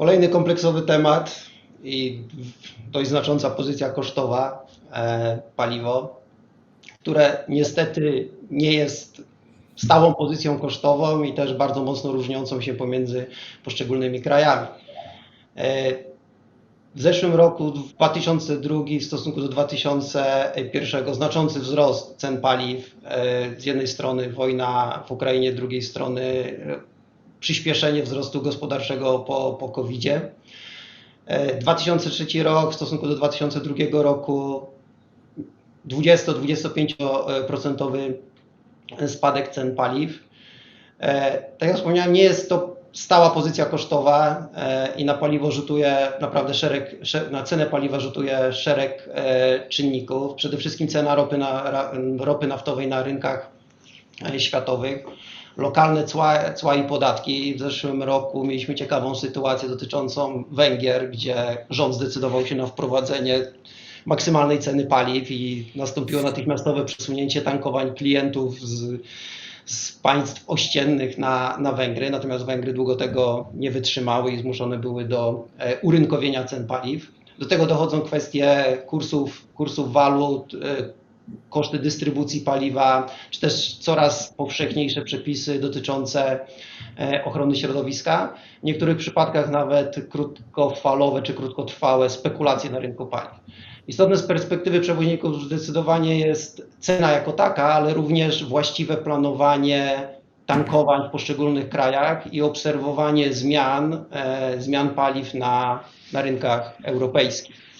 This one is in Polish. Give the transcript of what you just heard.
Kolejny kompleksowy temat i dość znacząca pozycja kosztowa e, paliwo, które niestety nie jest stałą pozycją kosztową i też bardzo mocno różniącą się pomiędzy poszczególnymi krajami. E, W zeszłym roku, w 2002 w stosunku do 2001 znaczący wzrost cen paliw. E, Z jednej strony wojna w Ukrainie, z drugiej strony przyspieszenie wzrostu gospodarczego po, po COVID-zie. E, 2003 rok w stosunku do 2002 roku 20-25% spadek cen paliw. E, Tak jak wspomniałem, nie jest to stała pozycja kosztowa e, i na paliwo rzutuje naprawdę szereg, sze- na cenę paliwa rzutuje szereg e, czynników. Przede wszystkim cena ropy, na, ropy naftowej na rynkach e, światowych, lokalne cła, cła i podatki. W zeszłym roku mieliśmy ciekawą sytuację dotyczącą Węgier, gdzie rząd zdecydował się na wprowadzenie maksymalnej ceny paliw i nastąpiło natychmiastowe przesunięcie tankowań klientów z, z państw ościennych na, na Węgry. Natomiast Węgry długo tego nie wytrzymały i zmuszone były do e, urynkowienia cen paliw. Do tego dochodzą kwestie kursów, kursów walut, e, koszty dystrybucji paliwa, czy też coraz powszechniejsze przepisy dotyczące e, ochrony środowiska. W niektórych przypadkach nawet krótkofalowe czy krótkotrwałe spekulacje na rynku paliw. Istotne z perspektywy przewoźników zdecydowanie jest cena jako taka, ale również właściwe planowanie tankowań w poszczególnych krajach i obserwowanie zmian, e, zmian paliw na, na rynkach europejskich.